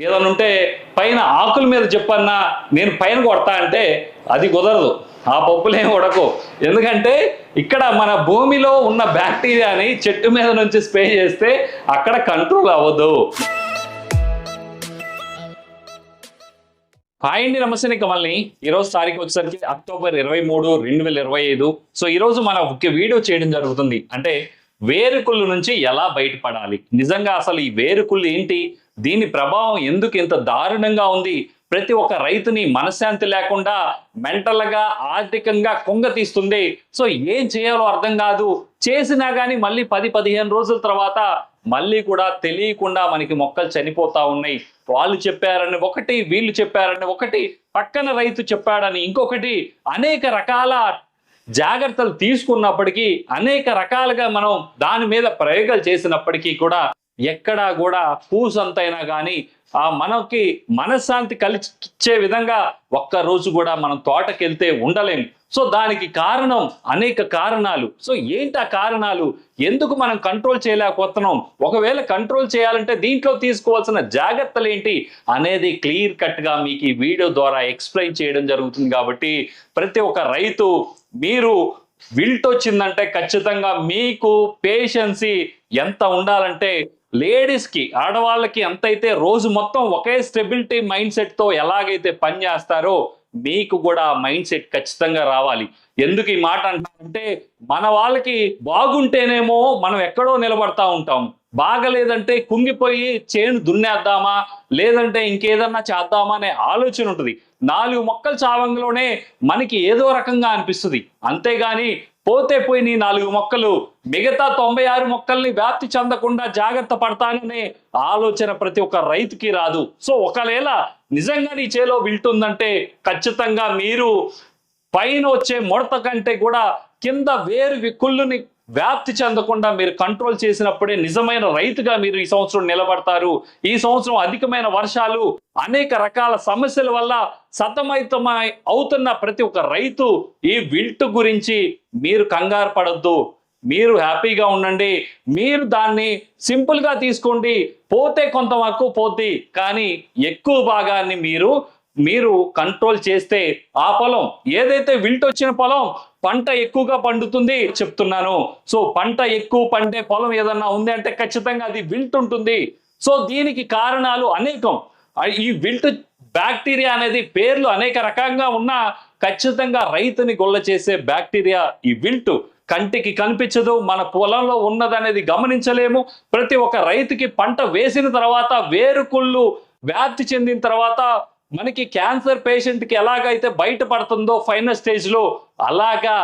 ఏదైనా ఉంటే పైన ఆకుల మీద చెప్పన్నా నేను పైన కొడతా అంటే అది కుదరదు. ఆ పప్పులేం ఉడకు. ఎందుకంటే ఇక్కడ మన భూమిలో ఉన్న బ్యాక్టీరియాని చెట్టు మీద నుంచి స్ప్రే చేస్తే అక్కడ కంట్రోల్ అవ్వదు. హాయ్ అండి నమస్తే కమల్ని. ఈరోజు తారీఖు వచ్చేసరికి అక్టోబర్ ఇరవై మూడు రెండు వేల ఇరవై ఐదు. సో ఈరోజు మన ఒక వీడియో చేయడం జరుగుతుంది. అంటే వేరుకుళ్ళు నుంచి ఎలా బయటపడాలి? నిజంగా అసలు ఈ వేరుకుళ్ళు ఏంటి? దీని ప్రభావం ఎందుకు ఇంత దారుణంగా ఉంది? ప్రతి ఒక్క రైతుని మనశ్శాంతి లేకుండా మెంటల్గా ఆర్థికంగా కుంగతీస్తుంది సో ఏం చేయాలో అర్థం కాదు. చేసినా కానీ మళ్ళీ పది పదిహేను రోజుల తర్వాత మళ్ళీ కూడా తెలియకుండా మనకి మొక్కలు చనిపోతా ఉన్నాయి. వాళ్ళు చెప్పారని ఒకటి వీళ్ళు చెప్పారని ఒకటి పక్కన రైతు చెప్పాడని ఇంకొకటి అనేక రకాల జాగ్రత్తలు తీసుకున్నప్పటికీ అనేక రకాలుగా మనం దాని మీద ప్రయోగాలు చేసినప్పటికీ కూడా ఎక్కడా కూడా పూసంతైనా కానీ ఆ మనకి మనశ్శాంతి కలిచ్చే విధంగా ఒక్క రోజు కూడా మనం తోటకెళ్తే ఉండలేం. సో దానికి కారణం అనేక కారణాలు. సో ఏంటి ఆ కారణాలు? ఎందుకు మనం కంట్రోల్ చేయలేకపోతున్నాం? ఒకవేళ కంట్రోల్ చేయాలంటే దీంట్లో తీసుకోవాల్సిన జాగ్రత్తలు ఏంటి అనేది క్లియర్ కట్గా మీకు ఈ వీడియో ద్వారా ఎక్స్ప్లెయిన్ చేయడం జరుగుతుంది కాబట్టి ప్రతి ఒక్క రైతు మీరు విల్ట్ వచ్చిందంటే ఖచ్చితంగా మీకు పేషెన్సీ ఎంత ఉండాలంటే లేడీస్కి ఆడవాళ్ళకి ఎంతైతే రోజు మొత్తం ఒకే స్టెబిలిటీ మైండ్ సెట్తో ఎలాగైతే పని చేస్తారో మీకు కూడా మైండ్ సెట్ ఖచ్చితంగా రావాలి. ఎందుకు ఈ మాట అంటానంటే మన వాళ్ళకి బాగుంటేనేమో మనం ఎక్కడో నిలబడతా ఉంటాం. బాగలేదంటే కుంగిపోయి చేను దున్నేద్దామా? లేదంటే ఇంకేదన్నా చేద్దామా అనే ఆలోచన ఉంటుంది. నాలుగు మొక్కలు చావంలోనే మనకి ఏదో రకంగా అనిపిస్తుంది. అంతేగాని పోతే పోయి నీ నాలుగు మొక్కలు మిగతా తొంభై ఆరు మొక్కల్ని వ్యాప్తి చెందకుండా జాగ్రత్త పడతాననే ఆలోచన ప్రతి ఒక్క రైతుకి రాదు. సో ఒకవేళ నిజంగా నీ చేలో విల్టుందంటే ఖచ్చితంగా మీరు పైన వచ్చే ముడత కంటే కూడా కింద వేరు వి- కుళ్ళుని వ్యాప్తి చెందకుండా మీరు కంట్రోల్ చేసినప్పుడే నిజమైన రైతుగా మీరు ఈ సంవత్సరం నిలబడతారు. ఈ సంవత్సరం అధికమైన వర్షాలు అనేక రకాల సమస్యల వల్ల సతమైతమై అవుతున్న ప్రతి ఒక్క రైతు ఈ విల్ట్ గురించి మీరు కంగారు పడద్దు. మీరు హ్యాపీగా ఉండండి. మీరు దాన్ని సింపుల్గా తీసుకోండి. పోతే కొంత వరకు పోద్ది. కానీ ఎక్కువ భాగాన్ని మీరు మీరు కంట్రోల్ చేస్తే ఆ పొలం ఏదైతే విల్ట్ వచ్చిన పొలం పంట ఎక్కువగా పండుతుంది చెప్తున్నాను. సో పంట ఎక్కువ పండే పొలం ఏదన్నా ఉంది అంటే ఖచ్చితంగా అది విల్ట్ ఉంటుంది సో దీనికి కారణాలు అనేకం. ఈ విల్ట్ బ్యాక్టీరియా అనేది పేర్లు అనేక రకంగా ఉన్నా ఖచ్చితంగా రైతుని గొల్ల చేసే బ్యాక్టీరియా ఈ విల్ట్. కంటికి కనిపించదు మన పొలంలో ఉన్నదనేది గమనించలేము. ప్రతి ఒక్క రైతుకి పంట వేసిన తర్వాత వేరుకుళ్ళు వ్యాప్తి చెందిన తర్వాత మనకి క్యాన్సర్ పేషెంట్కి ఎలాగైతే బయటపడుతుందో ఫైనల్ స్టేజ్లో అలాగా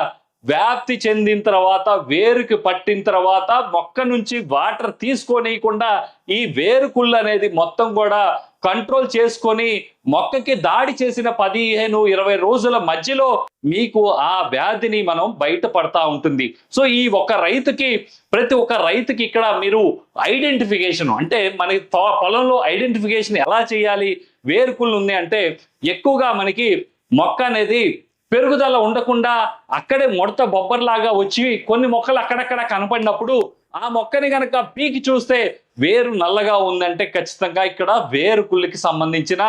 వ్యాప్తి చెందిన తర్వాత వేరుకి పట్టిన తర్వాత మొక్క నుంచి వాటర్ తీసుకోనియకుండా ఈ వేరుకుళ్ళు అనేది మొత్తం కూడా కంట్రోల్ చేసుకొని మొక్కకి దాడి చేసిన పదిహేను ఇరవై రోజుల మధ్యలో మీకు ఆ వ్యాధిని మనం బయటపడతా ఉంటుంది. సో ఈ ఒక రైతుకి ప్రతి ఒక్క రైతుకి ఇక్కడ మీరు ఐడెంటిఫికేషన్ అంటే మన పొలంలో ఐడెంటిఫికేషన్ ఎలా చేయాలి వేరుకులు ఉంది అంటే ఎక్కువగా మనకి మొక్క అనేది పెరుగుదల ఉండకుండా అక్కడే ముడత బొబ్బర్లాగా వచ్చి కొన్ని మొక్కలు అక్కడక్కడ కనపడినప్పుడు ఆ మొక్కని కనుక పీకి చూస్తే వేరు నల్లగా ఉందంటే ఖచ్చితంగా ఇక్కడ వేరు కుళ్ళకి సంబంధించిన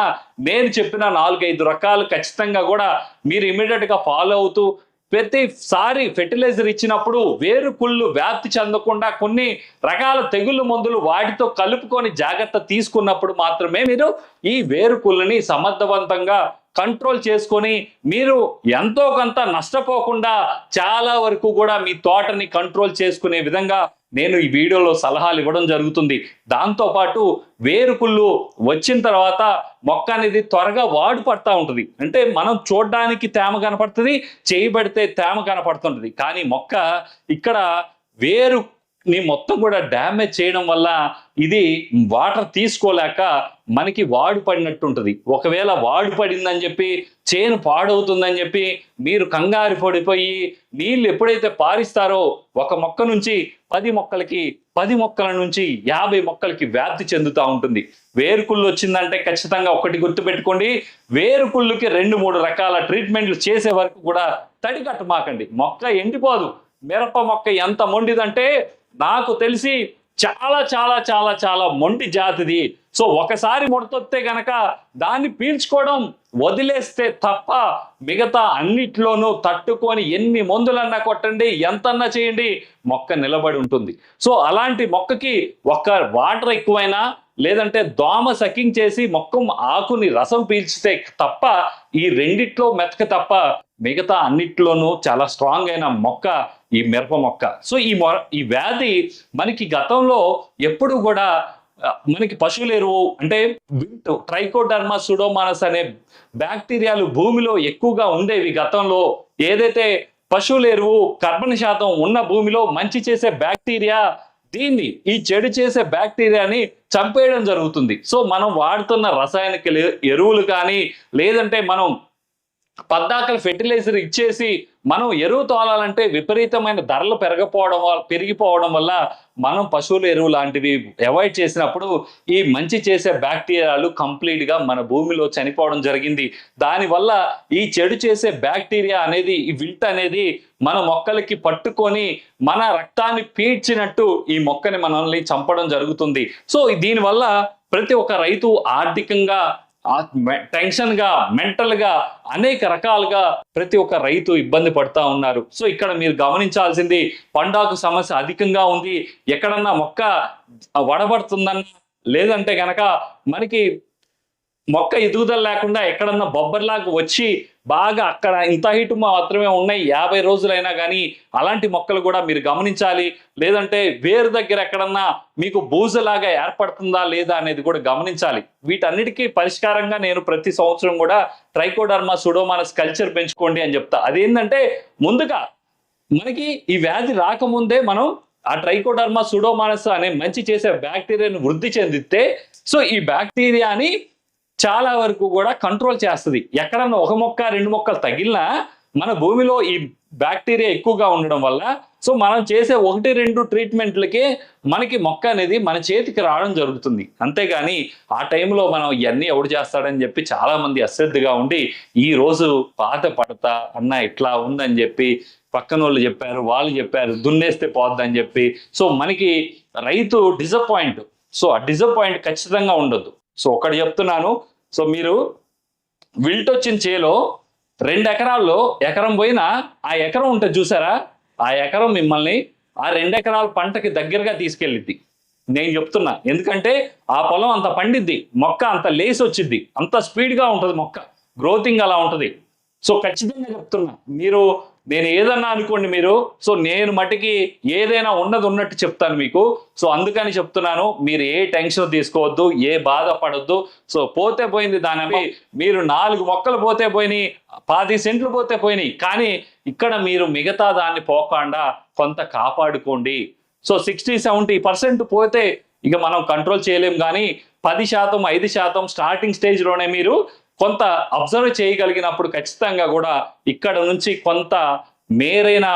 నేను చెప్పిన నాలుగైదు రకాలు ఖచ్చితంగా కూడా మీరు ఇమీడియట్గా ఫాలో అవుతూ ప్రతిసారి ఫెర్టిలైజర్ ఇచ్చినప్పుడు వేరు కుళ్ళు వ్యాప్తి చెందకుండా కొన్ని రకాల తెగుళ్ళు మందులు వాటితో కలుపుకొని జాగ్రత్త తీసుకున్నప్పుడు మాత్రమే మీరు ఈ వేరు కుళ్ళని సమర్థవంతంగా కంట్రోల్ చేసుకొని మీరు ఎంతో కొంత నష్టపోకుండా చాలా వరకు కూడా మీ తోటని కంట్రోల్ చేసుకునే విధంగా నేను ఈ వీడియోలో సలహాలు ఇవ్వడం జరుగుతుంది. దాంతోపాటు వేరుకుళ్ళు వచ్చిన తర్వాత మొక్క అనేది త్వరగా వాడు పడతా ఉంటుంది. అంటే మనం చూడడానికి తేమ కనపడుతుంది చేయబడితే తేమ కనపడుతుంటుంది. కానీ మొక్క ఇక్కడ వేరు ని మొత్తం కూడా డ్యామేజ్ చేయడం వల్ల ఇది వాటర్ తీసుకోలేక మనకి వాడు పడినట్టు ఉంటుంది. ఒకవేళ వాడు పడిందని చెప్పి చేను పాడవుతుందని చెప్పి మీరు కంగారు పడిపోయి నీళ్ళు ఎప్పుడైతే పారిస్తారో ఒక మొక్క నుంచి పది మొక్కలకి పది మొక్కల నుంచి యాభై మొక్కలకి వ్యాప్తి చెందుతూ ఉంటుంది. వేరుకుళ్ళు వచ్చిందంటే ఖచ్చితంగా ఒకటి గుర్తుపెట్టుకోండి. వేరుకుళ్ళుకి రెండు మూడు రకాల ట్రీట్మెంట్లు చేసే వరకు కూడా తడి కట్టమాకండి మొక్క ఎండిపోదు. మిరప మొక్క ఎంత మొండిదంటే నాకు తెలిసి చాలా చాలా చాలా చాలా మొండి జాతిది. సో ఒకసారి ముడతొస్తే గనక దాన్ని పీల్చుకోవడం వదిలేస్తే తప్ప మిగతా అన్నిట్లోనూ తట్టుకొని ఎన్ని మందులన్నా కొట్టండి ఎంతన్నా చేయండి మొక్క నిలబడి ఉంటుంది. సో అలాంటి మొక్కకి ఒక్క వాటర్ ఎక్కువైనా లేదంటే దోమ సకింగ్ చేసి మొక్క ఆకుని రసం పీల్చితే తప్ప ఈ రెండిట్లో మెతక తప్ప మిగతా అన్నిట్లోనూ చాలా స్ట్రాంగ్ అయిన మొక్క ఈ మిరప మొక్క. సో ఈ మొ ఈ వ్యాధి మనకి గతంలో ఎప్పుడు కూడా మనకి పశువుల ఎరువు అంటే ట్రైకోడర్మా సుడోమానస్ అనే బ్యాక్టీరియాలు భూమిలో ఎక్కువగా ఉండేవి గతంలో. ఏదైతే పశువుల ఎరువు కర్బన శాతం ఉన్న భూమిలో మంచి చేసే బ్యాక్టీరియా దీన్ని ఈ చెడు చేసే బ్యాక్టీరియాని చంపేయడం జరుగుతుంది. సో మనం వాడుతున్న రసాయనిక ఎరువులు కానీ లేదంటే మనం పద్దాకలు ఫెర్టిలైజర్ ఇచ్చేసి మనం ఎరువు తోలాలంటే విపరీతమైన ధరలు పెరగపోవడం వల్ల పెరిగిపోవడం వల్ల మనం పశువుల ఎరువు లాంటివి అవాయిడ్ చేసినప్పుడు ఈ మంచి చేసే బ్యాక్టీరియాలు కంప్లీట్గా మన భూమిలో చనిపోవడం జరిగింది. దానివల్ల ఈ చెడు చేసే బ్యాక్టీరియా అనేది ఈ విల్ట్ అనేది మన మొక్కలకి పట్టుకొని మన రక్తాన్ని పీడ్చినట్టు ఈ మొక్కని మనల్ని చంపడం జరుగుతుంది. సో దీనివల్ల ప్రతి ఒక్క రైతు ఆర్థికంగా టెన్షన్గా మెంటల్గా అనేక రకాలుగా ప్రతి ఒక్క రైతు ఇబ్బంది పడుతూ ఉన్నారు. సో ఇక్కడ మీరు గమనించాల్సింది పండాకు సమస్య అధికంగా ఉంది. ఎక్కడన్నా మొక్క వడబడుతుందన్న లేదంటే గనక మనకి మొక్క ఎదుగుదల లేకుండా ఎక్కడన్నా బొబ్బర్లాగా వచ్చి బాగా అక్కడ ఇంత హీటు మాత్రమే ఉన్నాయి యాభై రోజులైనా కానీ అలాంటి మొక్కలు కూడా మీరు గమనించాలి. లేదంటే వేరు దగ్గర ఎక్కడన్నా మీకు బూజలాగా ఏర్పడుతుందా లేదా అనేది కూడా గమనించాలి. వీటన్నిటికీ పరిష్కారంగా నేను ప్రతి సంవత్సరం కూడా ట్రైకోడర్మా సుడోమానస్ కల్చర్ పెంచుకోండి అని చెప్తా. అదేంటంటే ముందుగా మనకి ఈ వ్యాధి రాకముందే మనం ఆ ట్రైకోడర్మా సుడోమానస్ అనే మంచి చేసే బ్యాక్టీరియాను వృద్ధి చెందితే సో ఈ బ్యాక్టీరియాని చాలా వరకు కూడా కంట్రోల్ చేస్తుంది. ఎక్కడన్నా ఒక మొక్క రెండు మొక్కలు తగిలినా మన భూమిలో ఈ బ్యాక్టీరియా ఎక్కువగా ఉండడం వల్ల సో మనం చేసే ఒకటి రెండు ట్రీట్మెంట్లకే మనకి మొక్క అనేది మన చేతికి రావడం జరుగుతుంది. అంతేగాని ఆ టైంలో మనం ఇవన్నీ ఎవడు చేస్తాడని చెప్పి చాలామంది అశ్రద్ధగా ఉండి ఈ రోజు పాత పడతా అన్న ఇట్లా ఉందని చెప్పి పక్కన వాళ్ళు చెప్పారు వాళ్ళు చెప్పారు దున్నేస్తే పోద్దని చెప్పి. సో మనకి రైతు డిసప్పాయింట్ సో ఆ డిసప్పాయింట్ ఖచ్చితంగా ఉండొద్దు. సో ఒకటి చెప్తున్నాను సో మీరు విల్ట్ వచ్చిన చేలో రెండు ఎకరాల్లో ఎకరం పోయినా ఆ ఎకరం ఉంటుంది చూసారా? ఆ ఎకరం మిమ్మల్ని ఆ రెండు ఎకరాల పంటకి దగ్గరగా తీసుకెళ్ళిద్ది. నేను చెప్తున్నా ఎందుకంటే ఆ పొలం అంత పండిద్ది మొక్క అంత లేసి వచ్చిద్ది అంత స్పీడ్గా ఉంటుంది మొక్క గ్రోతింగ్ అలా ఉంటుంది. సో ఖచ్చితంగా చెప్తున్నా మీరు నేను ఏదన్నా అనుకోండి మీరు సో నేను మటుకి ఏదైనా ఉన్నది ఉన్నట్టు చెప్తాను మీకు. సో అందుకని చెప్తున్నాను మీరు ఏ టెన్షన్ తీసుకోవద్దు ఏ బాధపడొద్దు. సో పోతే పోయింది దాని మీరు నాలుగు మొక్కలు పోతే పోయినాయి పాతి సెంట్లు పోతే పోయినాయి కానీ ఇక్కడ మీరు మిగతా దాన్ని పోకుండా కొంత కాపాడుకోండి. సో సిక్స్టీ సెవెంటీ పర్సెంట్ పోతే ఇక మనం కంట్రోల్ చేయలేం కానీ పది శాతం ఐదు శాతం స్టార్టింగ్ స్టేజ్లోనే మీరు కొంత అబ్జర్వ్ చేయగలిగినప్పుడు ఖచ్చితంగా కూడా ఇక్కడ నుంచి కొంత మేరైన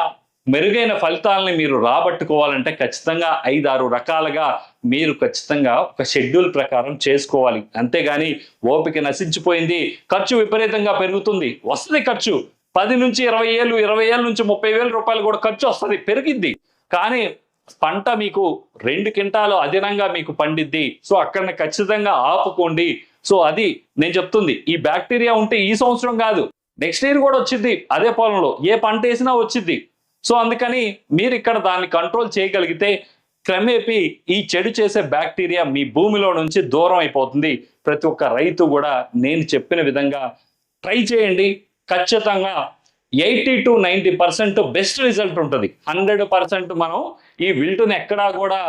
మెరుగైన ఫలితాలని మీరు రాబట్టుకోవాలంటే ఖచ్చితంగా ఐదారు రకాలుగా మీరు ఖచ్చితంగా ఒక షెడ్యూల్ ప్రకారం చేసుకోవాలి. అంతేగాని ఓపిక నశించిపోయింది ఖర్చు విపరీతంగా పెరుగుతుంది. వస్తుంది ఖర్చు. పది నుంచి ఇరవై ఏళ్ళు ఇరవై ఏళ్ళ నుంచి ముప్పై వేల రూపాయలు కూడా ఖర్చు వస్తుంది పెరిగిద్ది. కానీ పంట మీకు రెండు కింటాలు అదనంగా మీకు పండిద్ది. సో అక్కడ ఖచ్చితంగా ఆపుకోండి. సో అది నేను చెప్తుంది ఈ బ్యాక్టీరియా ఉంటే ఈ సంవత్సరం కాదు నెక్స్ట్ ఇయర్ కూడా వచ్చింది అదే పొలంలో ఏ పంట వేసినా వచ్చింది సో అందుకని మీరు ఇక్కడ దాన్ని కంట్రోల్ చేయగలిగితే క్రమేపీ ఈ చెడు చేసే బ్యాక్టీరియా మీ భూమిలో నుంచి దూరం అయిపోతుంది. ప్రతి ఒక్క రైతు కూడా నేను చెప్పిన విధంగా ట్రై చేయండి. ఖచ్చితంగా eighty to ninety percent best result ఉంటుంది. హండ్రెడ్ పర్సెంట్ మనం ఈ విల్టుని ఎక్కడా కూడా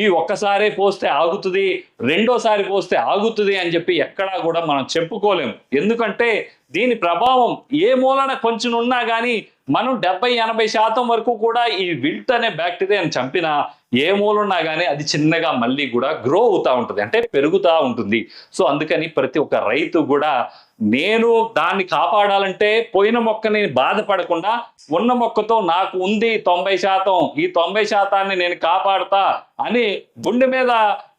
ఈ ఒక్కసారే పోస్తే ఆగుతుంది రెండోసారి పోస్తే ఆగుతుంది అని చెప్పి ఎక్కడా కూడా మనం చెప్పుకోలేము. ఎందుకంటే దీని ప్రభావం ఏ మూలన కొంచెం ఉన్నా కానీ మనం డెబ్బై ఎనభై శాతం వరకు కూడా ఈ విల్ట్ అనే బ్యాక్టీరియాని చంపిన ఏ మూలున్నా కానీ అది చిన్నగా మళ్ళీ కూడా గ్రో అవుతూ ఉంటుంది. అంటే పెరుగుతూ ఉంటుంది. సో అందుకని ప్రతి ఒక్క రైతు కూడా నేను దాన్ని కాపాడాలంటే పోయిన మొక్కని బాధపడకుండా ఉన్న మొక్కతో నాకు ఉంది తొంభై శాతం ఈ తొంభై శాతాన్ని నేను కాపాడతా అని గుండె మీద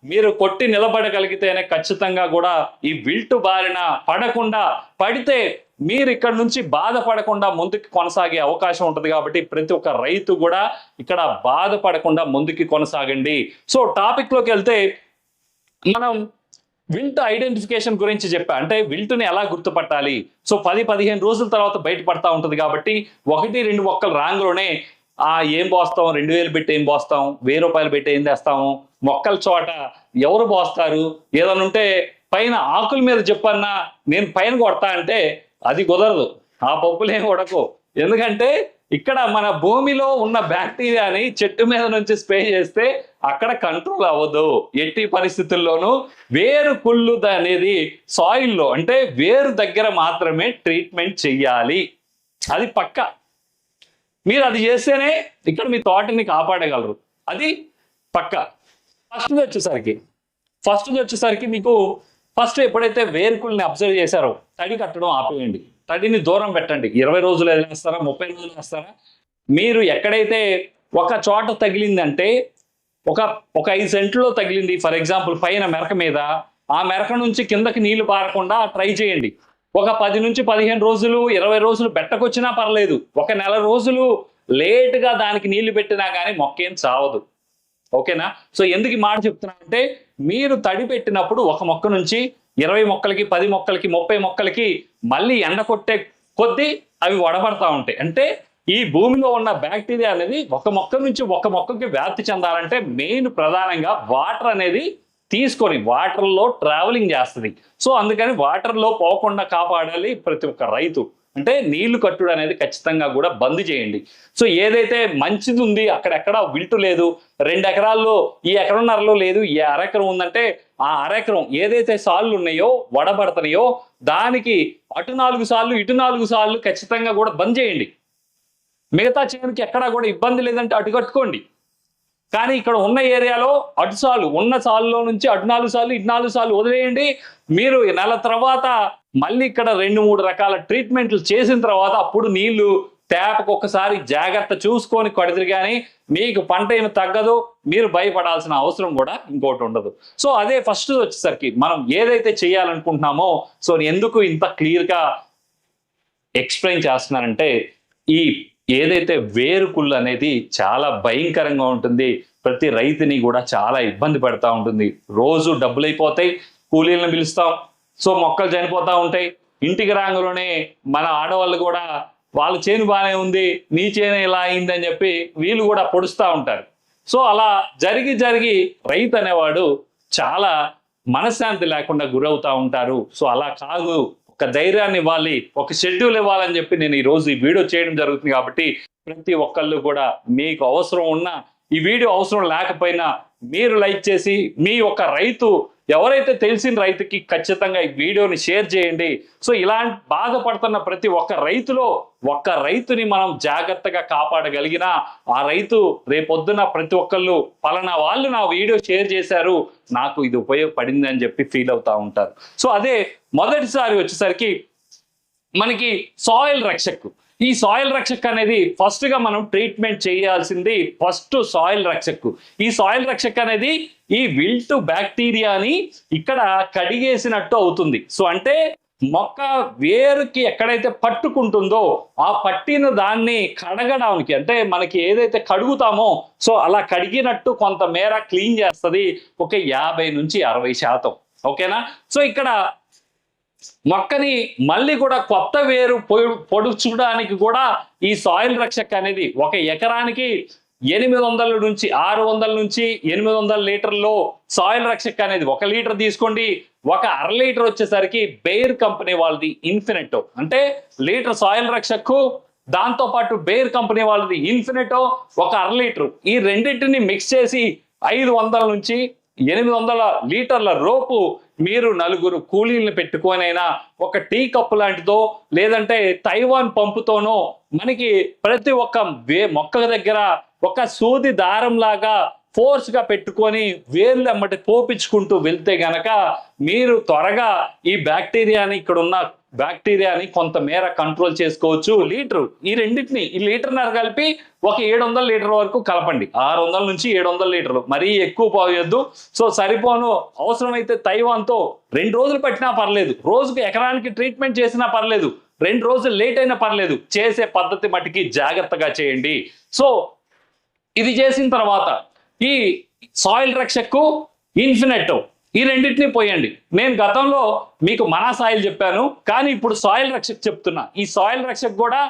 మీరు కొట్టి నిలబడగలిగితేనే ఖచ్చితంగా కూడా ఈ విల్టు బారిన పడకుండా పడితే మీరు ఇక్కడ నుంచి బాధపడకుండా ముందుకు కొనసాగే అవకాశం ఉంటుంది కాబట్టి ప్రతి ఒక్క రైతు కూడా ఇక్కడ బాధపడకుండా ముందుకు కొనసాగండి. సో టాపిక్లోకి వెళ్తే మనం విల్ట్ ఐడెంటిఫికేషన్ గురించి చెప్పా. అంటే విల్ట్ని ఎలా గుర్తుపట్టాలి? సో పది పదిహేను రోజుల తర్వాత బయటపడతా ఉంటుంది కాబట్టి ఒకటి రెండు మొక్కలు రాంగ్లోనే ఆ ఏం పోస్తాం రెండు వేలు పెట్టి ఏం పోస్తాం వెయ్యి రూపాయలు పెట్టి ఏం తెస్తాము మొక్కల చోట ఎవరు పోస్తారు ఏదైనా ఉంటే పైన ఆకుల మీద చెప్పన్నా నేను పైన కొడతా అంటే అది కుదరదు. ఆ పప్పులు ఏం కొడకు ఎందుకంటే ఇక్కడ మన భూమిలో ఉన్న బ్యాక్టీరియాని చెట్టు మీద నుంచి స్ప్రే చేస్తే అక్కడ కంట్రోల్ అవ్వదు. ఎట్టి పరిస్థితుల్లోనూ వేరు కుళ్ళు అనేది సాయిల్లో అంటే వేరు దగ్గర మాత్రమే ట్రీట్మెంట్ చెయ్యాలి. అది పక్క. మీరు అది చేస్తేనే ఇక్కడ మీ తోటని కాపాడగలరు. అది పక్క. ఫస్ట్ వచ్చేసరికి. ఫస్ట్ వచ్చేసరికి మీకు ఫస్ట్ ఎప్పుడైతే వేరుకుల్ని అబ్జర్వ్ చేశారో తడి కట్టడం ఆపేయండి. తడిని దూరం పెట్టండి. ఇరవై రోజులు వేస్తారా ముప్పై రోజులు వేస్తారా మీరు ఎక్కడైతే ఒక చోట తగిలిందంటే ఒక ఒక ఐదు సెంట్లో తగిలింది. ఫర్ ఎగ్జాంపుల్ పైన మెరక మీద ఆ మెరక నుంచి కిందకి నీళ్ళు పారకుండా ట్రై చేయండి. ఒక పది నుంచి పదిహేను రోజులు ఇరవై రోజులు బెట్టకొచ్చినా పర్లేదు. ఒక నెల రోజులు లేటుగా దానికి నీళ్ళు పెట్టినా కానీ మొక్క ఏం చావదు. ఓకేనా? సో ఎందుకు మాట చెప్తున్నా అంటే మీరు తడి పెట్టినప్పుడు ఒక మొక్క నుంచి ఇరవై మొక్కలకి పది మొక్కలకి ముప్పై మొక్కలకి మళ్ళీ ఎండ కొట్టే కొద్దీ అవి వడబడతా ఉంటాయి. అంటే ఈ భూమిలో ఉన్న బ్యాక్టీరియా అనేది ఒక మొక్క నుంచి ఒక మొక్కకి వ్యాప్తి చెందాలంటే మెయిన్ ప్రధానంగా వాటర్ అనేది తీసుకొని వాటర్లో ట్రావెలింగ్ చేస్తుంది. సో అందుకని వాటర్లో పోకుండా కాపాడాలి ప్రతి ఒక్క రైతు. అంటే నీళ్ళు కట్టుడు అనేది ఖచ్చితంగా కూడా బంద్ చేయండి. సో ఏదైతే మంచిది ఉంది అక్కడెక్కడ విల్టు లేదు రెండు ఎకరాల్లో ఈ ఎకరన్నరలో లేదు ఈ అరెకరం ఉందంటే ఆ అరెకరం ఏదైతే సార్లు ఉన్నాయో వడబడతాయో దానికి అటు నాలుగు సార్లు ఇటు నాలుగు సార్లు ఖచ్చితంగా కూడా బంద్ చేయండి. మిగతా చేనుకి ఎక్కడా కూడా ఇబ్బంది లేదంటే అటు కట్టుకోండి. కానీ ఇక్కడ ఉన్న ఏరియాలో అటు సాలు ఉన్న సాల్లో నుంచి అటు నాలుగు సార్లు ఇటు నాలుగు సార్లు వదిలేయండి. మీరు నెల తర్వాత మళ్ళీ ఇక్కడ రెండు మూడు రకాల ట్రీట్మెంట్లు చేసిన తర్వాత అప్పుడు నీళ్ళు తేపకు ఒక్కసారి జాగ్రత్త చూసుకొని కొడితే కానీ మీకు పంట ఏమి తగ్గదు మీరు భయపడాల్సిన అవసరం కూడా ఇంకోటి ఉండదు. సో అదే ఫస్ట్ వచ్చేసరికి మనం ఏదైతే చేయాలనుకుంటున్నామో సో ఎందుకు ఇంత క్లియర్గా ఎక్స్ప్లెయిన్ చేస్తున్నానంటే ఈ ఏదైతే వేరుకుళ్ళు అనేది చాలా భయంకరంగా ఉంటుంది ప్రతి రైతుని కూడా చాలా ఇబ్బంది పెడతా ఉంటుంది. రోజు డబ్బులు అయిపోతాయి కూలీలను పిలుస్తాం సో మొక్కలు చనిపోతూ ఉంటాయి. ఇంటికి రాగానే మన ఆడవాళ్ళు కూడా వాళ్ళ చేను బాగానే ఉంది నీ చేను ఇలా అయిందని చెప్పి వీళ్ళు కూడా పొడుస్తూ ఉంటారు. సో అలా జరిగి జరిగి రైతు అనేవాడు చాలా మనశ్శాంతి లేకుండా గురవుతూ ఉంటారు. సో అలా కాదు ఒక ధైర్యాన్ని ఇవ్వాలి ఒక షెడ్యూల్ ఇవ్వాలని చెప్పి నేను ఈ రోజు ఈ వీడియో చేయడం జరుగుతుంది కాబట్టి ప్రతి ఒక్కళ్ళు కూడా మీకు అవసరం ఉన్న ఈ వీడియో అవసరం లేకపోయినా మీరు లైక్ చేసి మీ ఒక రైతు ఎవరైతే తెలిసిన రైతుకి ఖచ్చితంగా ఈ వీడియోని షేర్ చేయండి. సో ఇలాంటి బాధపడుతున్న ప్రతి ఒక్క రైతులో ఒక్క రైతుని మనం జాగ్రత్తగా కాపాడగలిగినా ఆ రైతు రేపొద్దున ప్రతి ఒక్కళ్ళు పలానా వాళ్ళు నా వీడియో షేర్ చేశారు నాకు ఇది ఉపయోగపడింది అని చెప్పి ఫీల్ అవుతా ఉంటారు. సో అదే మొదటిసారి వచ్చేసరికి మనకి సాయిల్ రక్షక్. ఈ సాయిల్ రక్షక్ అనేది ఫస్ట్గా మనం ట్రీట్మెంట్ చేయాల్సింది ఫస్ట్ సాయిల్ రక్షక్. ఈ సాయిల్ రక్షక్ అనేది ఈ విల్ట్ బ్యాక్టీరియాని ఇక్కడ కడిగేసినట్టు అవుతుంది. సో అంటే మొక్క వేరుకి ఎక్కడైతే పట్టుకుంటుందో ఆ పట్టిన దాన్ని కడగడానికి అంటే మనకి ఏదైతే కడుగుతామో సో అలా కడిగినట్టు కొంత మేర క్లీన్ చేస్తుంది ఒక యాభై నుంచి అరవై శాతం. ఓకేనా సో ఇక్కడ మొక్కని మళ్ళీ కూడా కొత్త వేరు పొ- పొడుచుకోవడానికి కూడా ఈ సాయిల్ రక్షక్ అనేది ఒక ఎకరానికి ఎనిమిది వందల నుంచి ఆరు వందల నుంచి ఎనిమిది వందల లీటర్లో సాయిల్ రక్షక్ అనేది ఒక లీటర్ తీసుకోండి. ఒక అర లీటర్ వచ్చేసరికి బెయిర్ కంపెనీ వాళ్ళది ఇన్ఫినిటో. అంటే లీటర్ సాయిల్ రక్షక్ దాంతో పాటు బెయిర్ కంపెనీ వాళ్ళది ఇన్ఫినిటో ఒక అర లీటర్. ఈ రెండింటిని మిక్స్ చేసి ఐదు వందల నుంచి ఎనిమిది వందల లీటర్ల రోపు మీరు నలుగురు కూలీలను పెట్టుకొనైనా ఒక టీ కప్పు లాంటిదో లేదంటే తైవాన్ పంపుతోనో మనకి ప్రతి ఒక్క వే మొక్క దగ్గర ఒక సూది దారం లాగా ఫోర్స్గా పెట్టుకొని వేర్లు అమ్మటి పోపించుకుంటూ వెళ్తే గనక మీరు త్వరగా ఈ బ్యాక్టీరియాని ఇక్కడ ఉన్న బ్యాక్టీరియాని కొంత మేర కంట్రోల్ చేసుకోవచ్చు. లీటర్ ఈ రెండింటిని ఈ లీటర్నర కలిపి ఒక ఏడు వందల లీటర్ వరకు కలపండి. ఆరు వందల నుంచి ఏడు వందల లీటర్లు. మరీ ఎక్కువ పోయొద్దు సో సరిపోను. అవసరమైతే తైవాన్తో రెండు రోజులు పట్టినా పర్లేదు. రోజుకు ఎకరానికి ట్రీట్మెంట్ చేసినా పర్లేదు. రెండు రోజులు లేట్ అయినా పర్లేదు. చేసే పద్ధతి మటుకి జాగ్రత్తగా చేయండి. సో ఇది చేసిన తర్వాత ఈ సాయిల్ రక్షకు ఇన్ఫినెట్ ఈ రెండింటిని పోయండి. నేను గతంలో మీకు మన సాయిల్ చెప్పాను కానీ ఇప్పుడు సాయిల్ రక్షక్ చెప్తున్నా. ఈ సాయిల్ రక్షక్ కూడా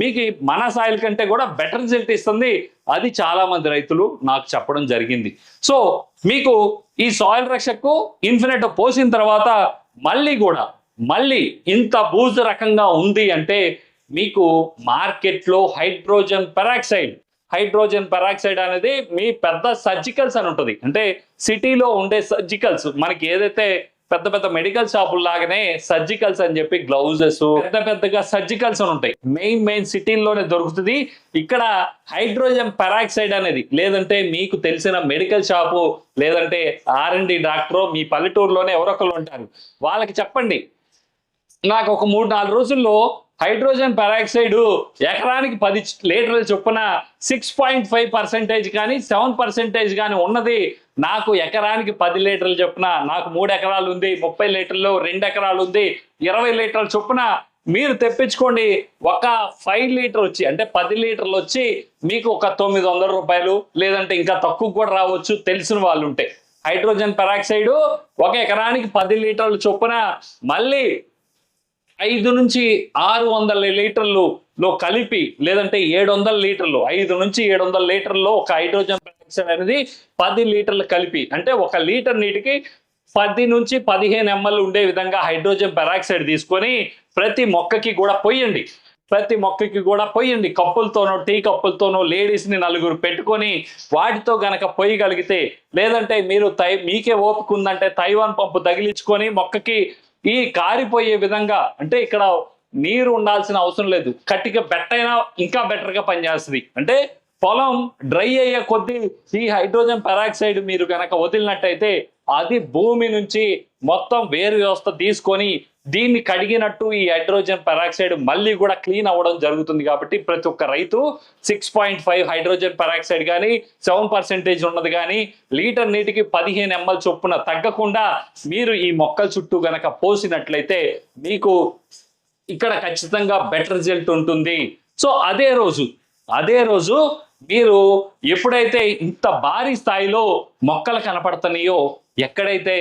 మీకు మన సాయిల్ కంటే కూడా బెటర్ రిజల్ట్ ఇస్తుంది. అది చాలా మంది రైతులు నాకు చెప్పడం జరిగింది. సో మీకు ఈ సాయిల్ రక్షకు ఇన్ఫినెట్ పోసిన తర్వాత మళ్ళీ కూడా మళ్ళీ ఇంత బూజు రకంగా ఉంది అంటే మీకు మార్కెట్లో హైడ్రోజన్ పెరాక్సైడ్ హైడ్రోజన్ పెరాక్సైడ్ అనేది మీ పెద్ద సర్జికల్స్ అని ఉంటుంది. అంటే సిటీలో ఉండే సర్జికల్స్ మనకి ఏదైతే పెద్ద పెద్ద మెడికల్ షాపులు లాగానే సర్జికల్స్ అని చెప్పి గ్లౌజెస్ పెద్ద పెద్దగా సర్జికల్స్ అని ఉంటాయి. మెయిన్ మెయిన్ సిటీల్లోనే దొరుకుతుంది. ఇక్కడ హైడ్రోజన్ పెరాక్సైడ్ అనేది లేదంటే మీకు తెలిసిన మెడికల్ షాపు లేదంటే ఆర్ అండ్ డి మీ పల్లెటూరులోనే ఎవరొకరు ఉంటారు. వాళ్ళకి చెప్పండి నాకు ఒక మూడు నాలుగు రోజుల్లో హైడ్రోజన్ పెరాక్సైడ్ ఎకరానికి పది లీటర్ల చొప్పున సిక్స్ పాయింట్ ఫైవ్ పర్సెంటేజ్ కానీ సెవెన్ పర్సెంటేజ్ కానీ ఉన్నది. నాకు ఎకరానికి పది లీటర్లు చొప్పున నాకు మూడు ఎకరాలు ఉంది ముప్పై లీటర్లు రెండు ఎకరాలు ఉంది ఇరవై లీటర్ల చొప్పున మీరు తెప్పించుకోండి. ఒక ఫైవ్ లీటర్ వచ్చి అంటే పది లీటర్లు వచ్చి మీకు ఒక తొమ్మిది వందల రూపాయలు లేదంటే ఇంకా తక్కువ కూడా రావచ్చు తెలిసిన వాళ్ళు ఉంటే హైడ్రోజన్ పెరాక్సైడ్ ఒక ఎకరానికి పది లీటర్లు చొప్పున మళ్ళీ ఐదు నుంచి ఆరు వందల లీటర్లు లో కలిపి లేదంటే ఏడు వందల లీటర్లు ఐదు నుంచి ఏడు వందల లీటర్లో ఒక హైడ్రోజన్ పెరాక్సైడ్ అనేది పది లీటర్లు కలిపి అంటే ఒక లీటర్ నీటికి పది నుంచి పదిహేను ఎంఎల్ ఉండే విధంగా హైడ్రోజన్ పెరాక్సైడ్ తీసుకొని ప్రతి మొక్కకి కూడా పోయండి ప్రతి మొక్కకి కూడా పోయండి కప్పులతోనో టీ కప్పులతోనో లేడీస్ని నలుగురు పెట్టుకొని వాటితో గనక పోయగలిగితే లేదంటే మీరు తై మీకే ఓపిక ఉందంటే తైవాన్ పంపు తగిలించుకొని మొక్కకి ఈ కారిపోయే విధంగా అంటే ఇక్కడ నీరు ఉండాల్సిన అవసరం లేదు. కట్టిక బెట్టైనా ఇంకా బెటర్గా పనిచేస్తుంది. అంటే పొలం డ్రై అయ్యే కొద్దీ ఈ హైడ్రోజన్ పెరాక్సైడ్ మీరు కనుక వదిలినట్టయితే అది భూమి నుంచి మొత్తం వేరు వ్యవస్థ తీసుకొని దీన్ని కడిగినట్టు ఈ హైడ్రోజన్ పెరాక్సైడ్ మళ్ళీ కూడా క్లీన్ అవ్వడం జరుగుతుంది కాబట్టి ప్రతి ఒక్క రైతు six point five hydrogen peroxide కానీ సెవెన్ పర్సెంటేజ్ ఉన్నది కానీ లీటర్ నీటికి పదిహేను ఎంఎల్ చొప్పున తగ్గకుండా మీరు ఈ మొక్కల చుట్టూ గనక పోసినట్లయితే మీకు ఇక్కడ ఖచ్చితంగా బెటర్ రిజల్ట్ ఉంటుంది. సో అదే రోజు అదే రోజు మీరు ఎప్పుడైతే ఇంత భారీ స్థాయిలో మొక్కలు కనపడుతున్నాయో ఎక్కడైతే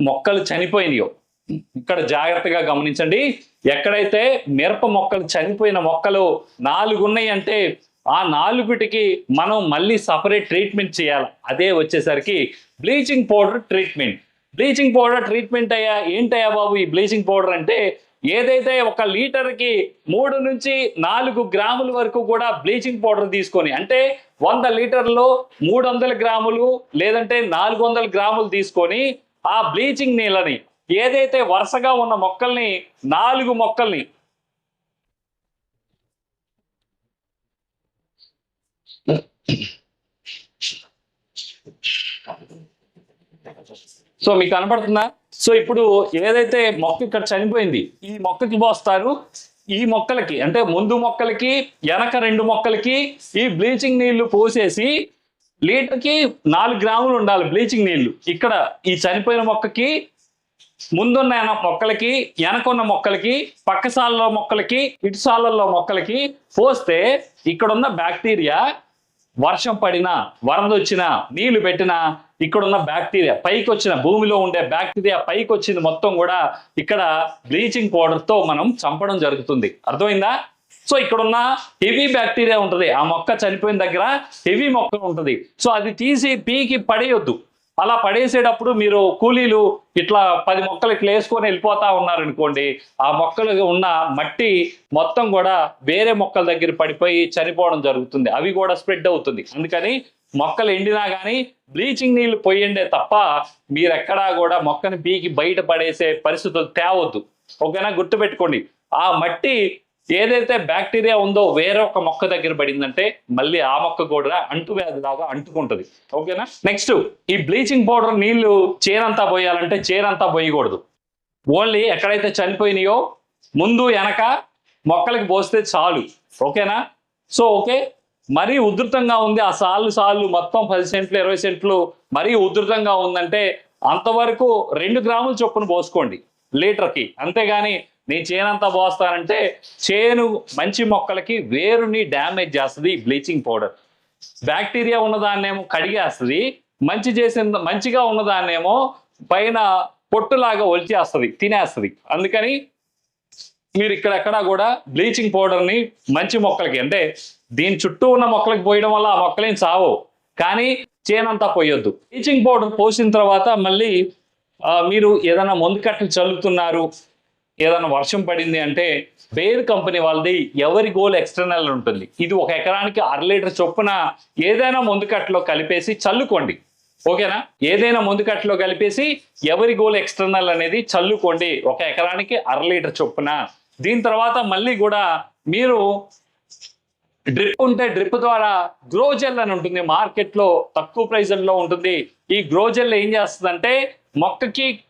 మొక్కలు చనిపోయినాయో ఇక్కడ జాగ్రత్తగా గమనించండి. ఎక్కడైతే మిరప మొక్కలు చనిపోయిన మొక్కలు నాలుగు ఉన్నాయి అంటే ఆ నాలుగుటికి మనం మళ్ళీ సపరేట్ ట్రీట్మెంట్ చేయాలి. అదే వచ్చేసరికి bleaching powder treatment. Bleaching powder treatment అయ్యా ఏంటయ్యా బాబు ఈ బ్లీచింగ్ పౌడర్ అంటే? ఏదైతే ఒక లీటర్కి మూడు నుంచి నాలుగు గ్రాముల వరకు కూడా బ్లీచింగ్ పౌడర్ తీసుకొని అంటే వంద లీటర్లో మూడు వందల గ్రాములు లేదంటే నాలుగు వందల గ్రాములు తీసుకొని ఆ బ్లీచింగ్ నీళ్ళని ఏదైతే వరుసగా ఉన్న మొక్కల్ని నాలుగు మొక్కల్ని సో మీకు కనపడుతుందా? సో ఇప్పుడు ఏదైతే మొక్క ఇక్కడ చనిపోయింది ఈ మొక్కకి పోస్తారు. ఈ మొక్కలకి అంటే ముందు మొక్కలకి వెనక రెండు మొక్కలకి ఈ బ్లీచింగ్ నీళ్ళు పోసేసి లీటర్కి నాలుగు గ్రాములు ఉండాలి బ్లీచింగ్ నీళ్ళు. ఇక్కడ ఈ చనిపోయిన మొక్కకి ముందున్న మొక్కలకి వెనకున్న మొక్కలకి పక్కసాలలో మొక్కలకి ఇటుసాలల్లో మొక్కలకి పోస్తే ఇక్కడున్న బ్యాక్టీరియా వర్షం పడినా వరద వచ్చినా నీళ్ళు పెట్టినా ఇక్కడున్న బ్యాక్టీరియా పైకి వచ్చిన భూమిలో ఉండే బ్యాక్టీరియా పైకి వచ్చింది మొత్తం కూడా ఇక్కడ బ్లీచింగ్ పౌడర్తో మనం చంపడం జరుగుతుంది. అర్థమైందా? సో ఇక్కడున్న హెవీ బ్యాక్టీరియా ఉంటుంది. ఆ మొక్క చనిపోయిన దగ్గర హెవీ మొక్క ఉంటుంది. సో అది తీసి పీకి పడేయొద్దు. అలా పడేసేటప్పుడు మీరు కూలీలు ఇట్లా పది మొక్కలు ఇట్లా వేసుకొని వెళ్ళిపోతా ఉన్నారనుకోండి ఆ మొక్కలు ఉన్న మట్టి మొత్తం కూడా వేరే మొక్కల దగ్గర పడిపోయి చనిపోవడం జరుగుతుంది. అవి కూడా స్ప్రెడ్ అవుతుంది. అందుకని మొక్కలు ఎండినా కానీ బ్లీచింగ్ నీళ్ళు పోయిండే తప్ప మీరు ఎక్కడా కూడా మొక్కని పీకి బయట పడేసే పరిస్థితులు తేవద్దు. ఓకేనా? గుర్తుపెట్టుకోండి. ఆ మట్టి ఏదైతే బ్యాక్టీరియా ఉందో వేరే ఒక మొక్క దగ్గర పడిందంటే మళ్ళీ ఆ మొక్క కూడా అంటువ్యాధి లాగా ఓకేనా? నెక్స్ట్ ఈ బ్లీచింగ్ పౌడర్ నీళ్ళు చేరంతా పోయాలంటే చేరంతా పోయకూడదు. ఓన్లీ ఎక్కడైతే చనిపోయినాయో ముందు వెనక మొక్కలకి పోస్తే చాలు. ఓకేనా? So okay. మరీ ఉధృతంగా ఉంది. ఆ సార్లు సార్లు మొత్తం పది సెంట్లు ఇరవై సెంట్లు మరీ ఉధృతంగా ఉందంటే అంతవరకు రెండు గ్రాముల చొప్పున పోసుకోండి. లీటర్కి. అంతేగాని నేను చేనంతా పోస్తానంటే చేను మంచి మొక్కలకి వేరుని డ్యామేజ్ చేస్తుంది బ్లీచింగ్ పౌడర్. బ్యాక్టీరియా ఉన్నదాన్నేమో కడిగేస్తుంది మంచి చేసిన మంచిగా ఉన్నదాన్నేమో పైన పొట్టులాగా ఒలిచేస్తుంది తినేస్తుంది. అందుకని మీరు ఇక్కడెక్కడ కూడా బ్లీచింగ్ పౌడర్ని మంచి మొక్కలకి అంటే దీని చుట్టూ ఉన్న మొక్కలకి పోయడం వల్ల ఆ మొక్కలేం చావు కానీ చేనంతా పోయొద్దు. బ్లీచింగ్ పౌడర్ పోసిన తర్వాత మళ్ళీ మీరు ఏదైనా మందు కట్టలు చల్లుతున్నారు ఏదైనా వర్షం పడింది అంటే బేర్ కంపెనీ వాళ్ళది ఎవరి గోల్ ఎక్స్టర్నల్ ఉంటుంది. ఇది ఒక ఎకరానికి అర లీటర్ చొప్పున ఏదైనా మందు కట్టలో కలిపేసి చల్లుకోండి. ఓకేనా? ఏదైనా ముందుకట్లో కలిపేసి ఎవరి గోల్ ఎక్స్టర్నల్ అనేది చల్లుకోండి. ఒక ఎకరానికి అర లీటర్ చొప్పున. దీని తర్వాత మళ్ళీ కూడా మీరు డ్రిప్ ఉంటే డ్రిప్ ద్వారా గ్రోజెల్ అని ఉంటుంది. మార్కెట్లో తక్కువ ప్రైస్ ఉంటుంది. ఈ గ్రోజెల్ ఏం చేస్తుందంటే మొక్కకి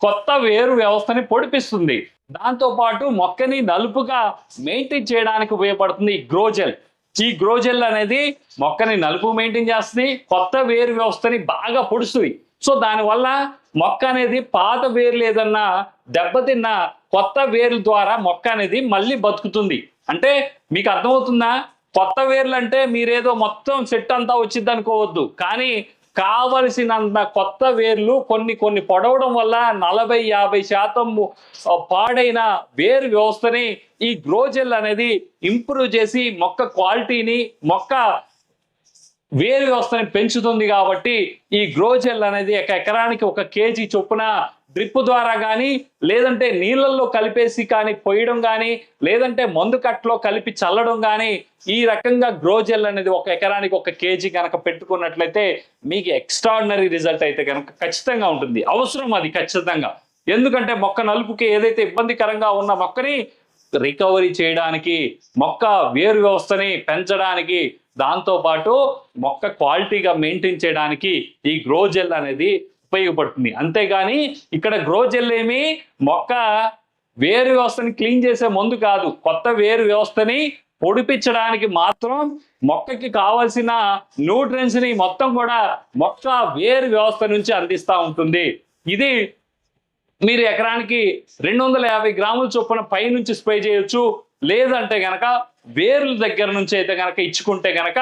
కొత్త వేరు వ్యవస్థని పొడిపిస్తుంది. దాంతోపాటు మొక్కని నలుపుగా మెయింటైన్ చేయడానికి ఉపయోగపడుతుంది ఈ గ్రోజెల్. ఈ గ్రోజెల్ అనేది మొక్కని నలుపు మెయింటైన్ చేస్తుంది కొత్త వేరు వ్యవస్థని బాగా పొడుస్తుంది. సో దానివల్ల మొక్క అనేది పాత వేర్లు ఏదన్నా దెబ్బతిన్న కొత్త వేర్ల ద్వారా మొక్క అనేది మళ్ళీ బతుకుతుంది. అంటే మీకు అర్థమవుతుందా? కొత్త వేర్లు అంటే మీరేదో మొత్తం సెట్ అంతా వచ్చింది అనుకోవద్దు కానీ కావలసినంత కొత్త వేర్లు కొన్ని కొన్ని పొడవడం వల్ల నలభై యాభై శాతం పాడైన వేరు వ్యవస్థని ఈ గ్రోజెల్ అనేది ఇంప్రూవ్ చేసి మొక్క క్వాలిటీని మొక్క వేరు వ్యవస్థని పెంచుతుంది కాబట్టి ఈ గ్రోజెల్ అనేది ఒక ఎకరానికి ఒక కేజీ చొప్పున డ్రిప్ ద్వారా కానీ లేదంటే నీళ్ళల్లో కలిపేసి కానీ పోయడం కానీ లేదంటే మందు కట్లో కలిపి చల్లడం కానీ ఈ రకంగా గ్రోజెల్ అనేది ఒక ఎకరానికి ఒక కేజీ కనుక పెట్టుకున్నట్లయితే మీకు ఎక్స్ట్రాడినరీ రిజల్ట్ అయితే కనుక ఖచ్చితంగా ఉంటుంది. అవసరం అది ఖచ్చితంగా. ఎందుకంటే మొక్క నలుపుకి ఏదైతే ఇబ్బందికరంగా ఉన్న మొక్కని రికవరీ చేయడానికి మొక్క వేరు వ్యవస్థని పెంచడానికి దాంతోపాటు మొక్క క్వాలిటీగా మెయింటైన్ చేయడానికి ఈ గ్రోజెల్ అనేది ఉపయోగపడుతుంది. అంతేగాని ఇక్కడ గ్రో ఏమి మొక్క వేరు వ్యవస్థని క్లీన్ చేసే మందు కాదు. కొత్త వేరు వ్యవస్థని పొడిపించడానికి మాత్రం మొక్కకి కావాల్సిన న్యూట్రియన్స్ని మొత్తం కూడా మొక్క వేరు వ్యవస్థ నుంచి అందిస్తూ ఉంటుంది. ఇది మీరు ఎకరానికి రెండు వందల యాభై గ్రాముల చొప్పున పై నుంచి స్ప్రే చేయొచ్చు. లేదంటే గనక వేర్ల దగ్గర నుంచి అయితే గనక ఇచ్చుకుంటే కనుక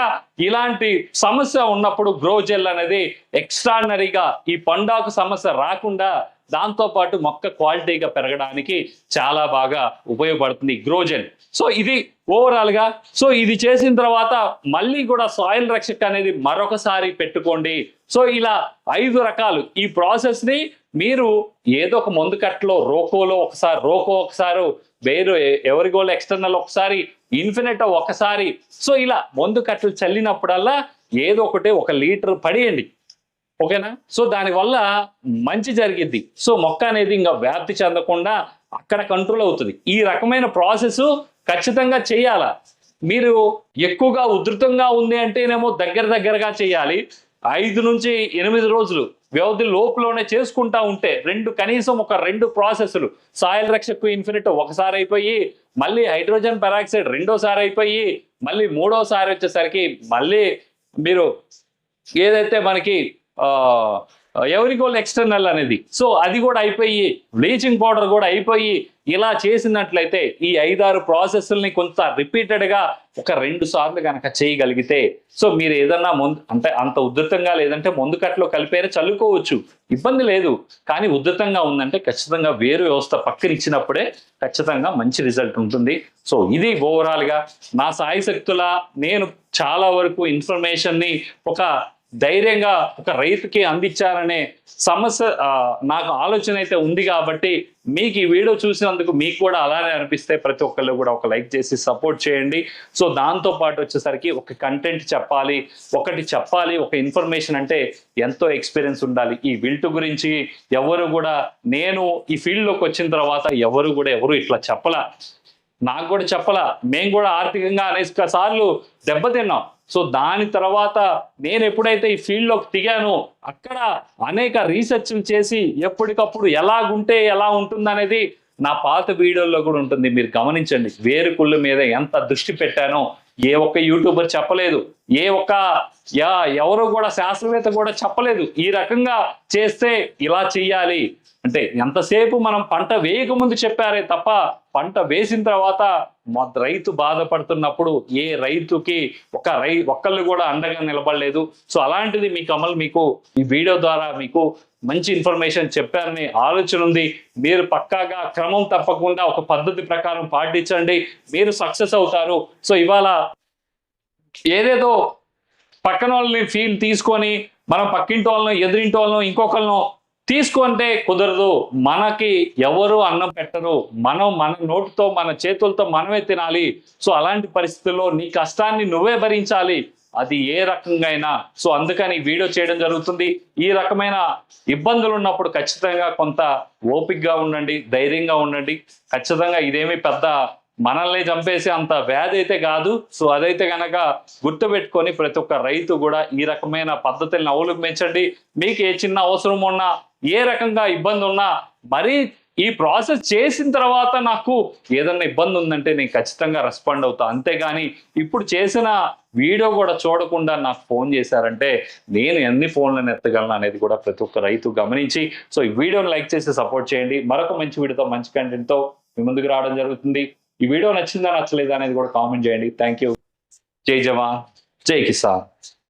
ఇలాంటి సమస్య ఉన్నప్పుడు గ్రోజెల్ అనేది ఎక్స్ట్రాడినరీగా ఈ పండాకు సమస్య రాకుండా దాంతోపాటు మొక్క క్వాలిటీగా పెరగడానికి చాలా బాగా ఉపయోగపడుతుంది గ్రోజెల్. సో ఇది ఓవరాల్గా సో ఇది చేసిన తర్వాత మళ్ళీ కూడా సాయిల్ రక్షక్ అనేది మరొకసారి పెట్టుకోండి. సో ఇలా ఐదు రకాలు ఈ ప్రాసెస్ని మీరు ఏదో ఒక మందు కట్టలో రోకోలో ఒకసారి రోకో ఒకసారి వేరు ఎవరిగోలో ఎక్స్టర్నల్ ఒకసారి ఇన్ఫినిటో ఒకసారి. సో ఇలా మందు కట్టలు చల్లినప్పుడల్లా ఏదో ఒకటి ఒక లీటర్ పడేయండి. ఓకేనా? సో దానివల్ల మంచి జరిగిద్ది. సో మొక్క అనేది ఇంకా వ్యాప్తి చెందకుండా అక్కడ కంట్రోల్ అవుతుంది. ఈ రకమైన ప్రాసెస్ ఖచ్చితంగా చేయాలా? మీరు ఎక్కువగా ఉధృతంగా ఉంది అంటేనేమో దగ్గర దగ్గరగా చేయాలి. ఐదు నుంచి ఎనిమిది రోజులు. వ్యవధి లోపులోనే చేసుకుంటా ఉంటే రెండు కనీసం ఒక రెండు ప్రాసెస్లు సాయిల్ రక్షకు ఇన్ఫినిట్ ఒకసారి అయిపోయి మళ్ళీ హైడ్రోజన్ పెరాక్సైడ్ రెండోసారి అయిపోయి మళ్ళీ మూడోసారి వచ్చేసరికి మళ్ళీ మీరు ఏదైతే మనకి ఎవరికోల్ ఎక్స్టర్నల్ అనేది? సో అది కూడా అయిపోయి బ్లీచింగ్ పౌడర్ కూడా అయిపోయి ఇలా చేసినట్లయితే ఈ ఐదారు ప్రాసెస్ని కొంత రిపీటెడ్గా ఒక రెండు సార్లు కనుక చేయగలిగితే సో మీరు ఏదన్నా ముందు అంటే అంత ఉధృతంగా లేదంటే ముందు కట్లో కలిపేరే చల్లుకోవచ్చు. ఇబ్బంది లేదు. కానీ ఉధృతంగా ఉందంటే ఖచ్చితంగా వేరు వ్యవస్థ పక్కన ఇచ్చినప్పుడే ఖచ్చితంగా మంచి రిజల్ట్ ఉంటుంది. సో ఇది ఓవరాల్గా నా సాయశక్తుల నేను చాలా వరకు ఇన్ఫర్మేషన్ని ఒక ధైర్యంగా ఒక రైతుకి అందించాలనే సమస్య నాకు ఆలోచన అయితే ఉంది కాబట్టి మీకు ఈ వీడియో చూసినందుకు మీకు కూడా అలానే అనిపిస్తే ప్రతి ఒక్కళ్ళు కూడా ఒక లైక్ చేసి సపోర్ట్ చేయండి. సో దాంతో పాటు వచ్చేసరికి ఒక కంటెంట్ చెప్పాలి. ఒకటి చెప్పాలి ఒక ఇన్ఫర్మేషన్ అంటే ఎంతో ఎక్స్పీరియన్స్ ఉండాలి. ఈ విల్ట్ గురించి ఎవరు కూడా నేను ఈ ఫీల్డ్లోకి వచ్చిన తర్వాత ఎవరు కూడా ఎవరు ఇట్లా చెప్పలా. నాకు కూడా చెప్పలా మేము కూడా ఆర్థికంగా అనేక సార్లు దెబ్బతిన్నాం. సో దాని తర్వాత నేను ఎప్పుడైతే ఈ ఫీల్డ్లోకి దిగానో అక్కడ అనేక రీసెర్చ్లు చేసి ఎప్పటికప్పుడు ఎలాగుంటే ఎలా ఉంటుందనేది నా పాత వీడియోల్లో కూడా ఉంటుంది. మీరు గమనించండి వేరు కుళ్ళు మీద ఎంత దృష్టి పెట్టానో ఏ ఒక్క యూట్యూబర్ చెప్పలేదు ఏ ఒక్క యా ఎవరు కూడా శాస్త్రవేత్త కూడా చెప్పలేదు. ఈ రకంగా చేస్తే ఇలా చెయ్యాలి. అంటే ఎంతసేపు మనం పంట వేయకముందు చెప్పారే తప్ప పంట వేసిన తర్వాత రైతు బాధపడుతున్నప్పుడు ఏ రైతుకి ఒక రై ఒక్కళ్ళు కూడా అండగా నిలబడలేదు. సో అలాంటిది మీ కమల్ మీకు ఈ వీడియో ద్వారా మీకు మంచి ఇన్ఫర్మేషన్ చెప్పారని ఆలోచన ఉంది. మీరు పక్కాగా క్రమం తప్పకుండా ఒక పద్ధతి ప్రకారం పాటించండి. మీరు సక్సెస్ అవుతారు. సో ఇవాళ ఏదేదో పక్కన వాళ్ళని ఫీల్ తీసుకొని మనం పక్కింటి వాళ్ళను ఎదురింటి వాళ్ళను ఇంకొకళ్ళను తీసుకుంటే కుదరదు. మనకి ఎవరు అన్నం పెట్టరు. మనం మన నోటితో మన చేతులతో మనమే తినాలి. సో అలాంటి పరిస్థితుల్లో నీ కష్టాన్ని నువ్వే భరించాలి. అది ఏ రకంగా అయినా. సో అందుకని వీడియో చేయడం జరుగుతుంది. ఈ రకమైన ఇబ్బందులు ఉన్నప్పుడు ఖచ్చితంగా కొంత ఓపిక్గా ఉండండి ధైర్యంగా ఉండండి. ఖచ్చితంగా ఇదేమి పెద్ద మనల్ని చంపేసి అంత వ్యాధి అయితే కాదు. సో అదైతే కనుక గుర్తుపెట్టుకొని ప్రతి ఒక్క రైతు కూడా ఈ రకమైన పద్ధతులను అవలంబించండి. మీకు ఏ చిన్న అవసరం ఉన్నా ఏ రకంగా ఇబ్బంది ఉన్నా మరీ ఈ ప్రాసెస్ చేసిన తర్వాత నాకు ఏదన్నా ఇబ్బంది ఉందంటే నేను ఖచ్చితంగా రెస్పాండ్ అవుతా. అంతేగాని ఇప్పుడు చేసిన వీడియో కూడా చూడకుండా నాకు ఫోన్ చేశారంటే నేను ఎన్ని ఫోన్లను ఎత్తగలను అనేది కూడా ప్రతి ఒక్క రైతు గమనించి సో ఈ వీడియోని లైక్ చేసి సపోర్ట్ చేయండి. మరొక మంచి వీడియోతో మంచి కంటెంట్తో మీ ముందుకు రావడం జరుగుతుంది. ఈ వీడియో నచ్చిందా నచ్చలేదా అనేది కూడా కామెంట్ చేయండి. థ్యాంక్ యూ జై జవాన్. జై కిసాన్.